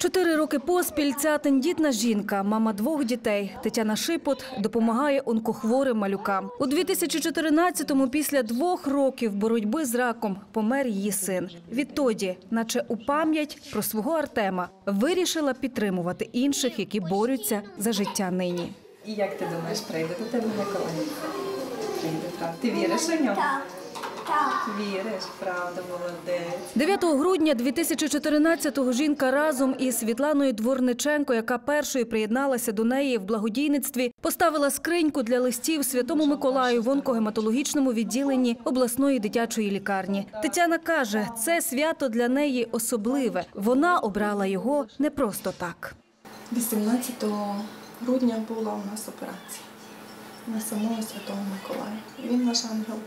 Чотири роки поспіль ця тендітна жінка, мама двох дітей, Тетяна Шипот, допомагає онкохворим малюкам. У 2014-му, після двох років боротьби з раком, помер її син. Відтоді, наче у пам'ять про свого Артема, вирішила підтримувати інших, які борються за життя нині. І як ти думаєш, прийде до тебе Миколай? Прийде, правда. Ти віриш у нього? Так. Віриш, правда, молодець. 9 грудня 2014-го жінка разом із Світланою Дворниченко, яка першою приєдналася до неї в благодійництві, поставила скриньку для листів Святому Миколаю в онкогематологічному відділенні обласної дитячої лікарні. Тетяна каже, це свято для неї особливе. Вона обрала його не просто так. 18 грудня була у нас операція на самого Святого Миколая. Він наш ангел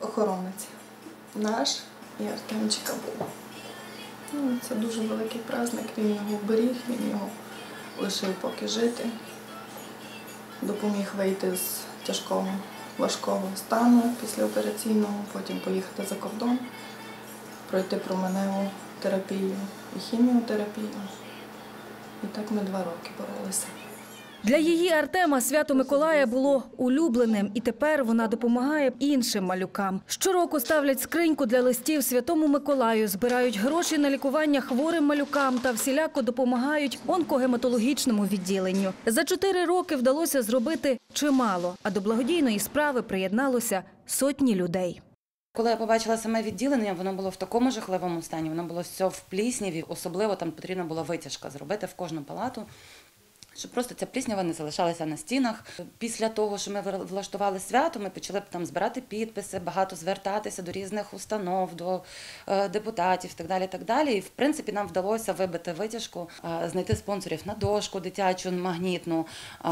охоронець. Наш і Артемчика був. Ну, це дуже великий праздник. Він його беріг, він його лишив поки жити. Допоміг вийти з тяжкого, важкого стану післяопераційного, потім поїхати за кордон, пройти променеву терапію і хіміотерапію. І так ми два роки боролися. Для її Артема свято Миколая було улюбленим, і тепер вона допомагає іншим малюкам. Щороку ставлять скриньку для листів Святому Миколаю, збирають гроші на лікування хворим малюкам та всіляко допомагають онкогематологічному відділенню. За чотири роки вдалося зробити чимало, а до благодійної справи приєдналося сотні людей. Коли я побачила саме відділення, воно було в такому жахливому стані, воно було все в плісняві, особливо там потрібна була витяжка зробити в кожну палату. Щоб просто ця пліснява не залишалася на стінах. Після того, що ми влаштували свято, ми почали там збирати підписи, багато звертатися до різних установ, до е, депутатів так далі. так далі. І в принципі нам вдалося вибити витяжку, е, знайти спонсорів на дошку дитячу магнітну. Е,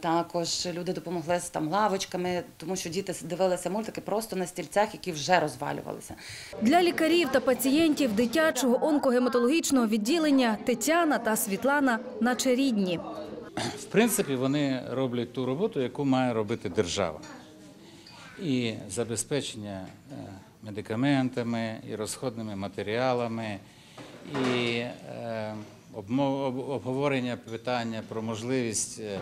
також люди допомогли з там лавочками, тому що діти дивилися мультики просто на стільцях, які вже розвалювалися. Для лікарів та пацієнтів дитячого онкогематологічного відділення Тетяна та Світлана наче рідні. В принципі, вони роблять ту роботу, яку має робити держава. І забезпечення е, медикаментами, і розходними матеріалами, і е, об- обговорення питання про можливість е,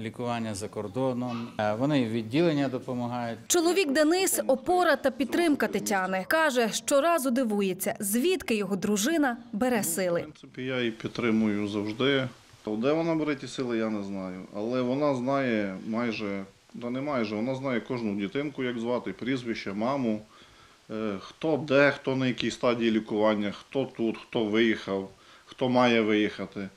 лікування за кордоном. Вони і відділення допомагають. Чоловік Денис – опора та підтримка Тетяни. Каже, щоразу дивується, звідки його дружина бере В сили. принципі, я її підтримую завжди. То Де вона бере ті сили, я не знаю. Але вона знає майже, да не майже, вона знає кожну дитинку, як звати, прізвище, маму, е, хто де, хто на якій стадії лікування, хто тут, хто виїхав, хто має виїхати.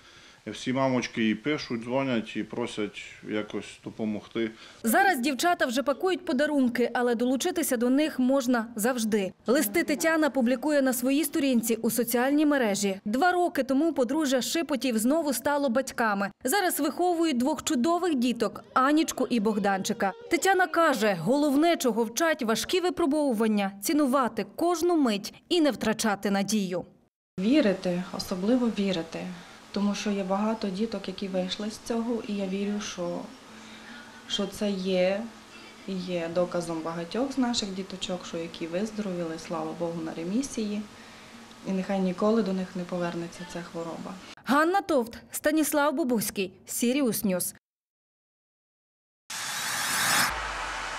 І Всі мамочки їй пишуть, дзвонять і просять якось допомогти. Зараз дівчата вже пакують подарунки, але долучитися до них можна завжди. Листи Тетяна публікує на своїй сторінці у соціальній мережі. Два роки тому подружжя Шипотів знову стало батьками. Зараз виховують двох чудових діток – Анічку і Богданчика. Тетяна каже, головне, чого вчать важкі випробовування – цінувати кожну мить і не втрачати надію. Вірити, особливо вірити, тому що є багато діток, які вийшли з цього, і я вірю, що, що це є, є доказом багатьох з наших діточок, що які виздоровіли, слава Богу, на ремісії, і нехай ніколи до них не повернеться ця хвороба. Ганна Товт, Станіслав Бобуський, Сіріус Ньюс.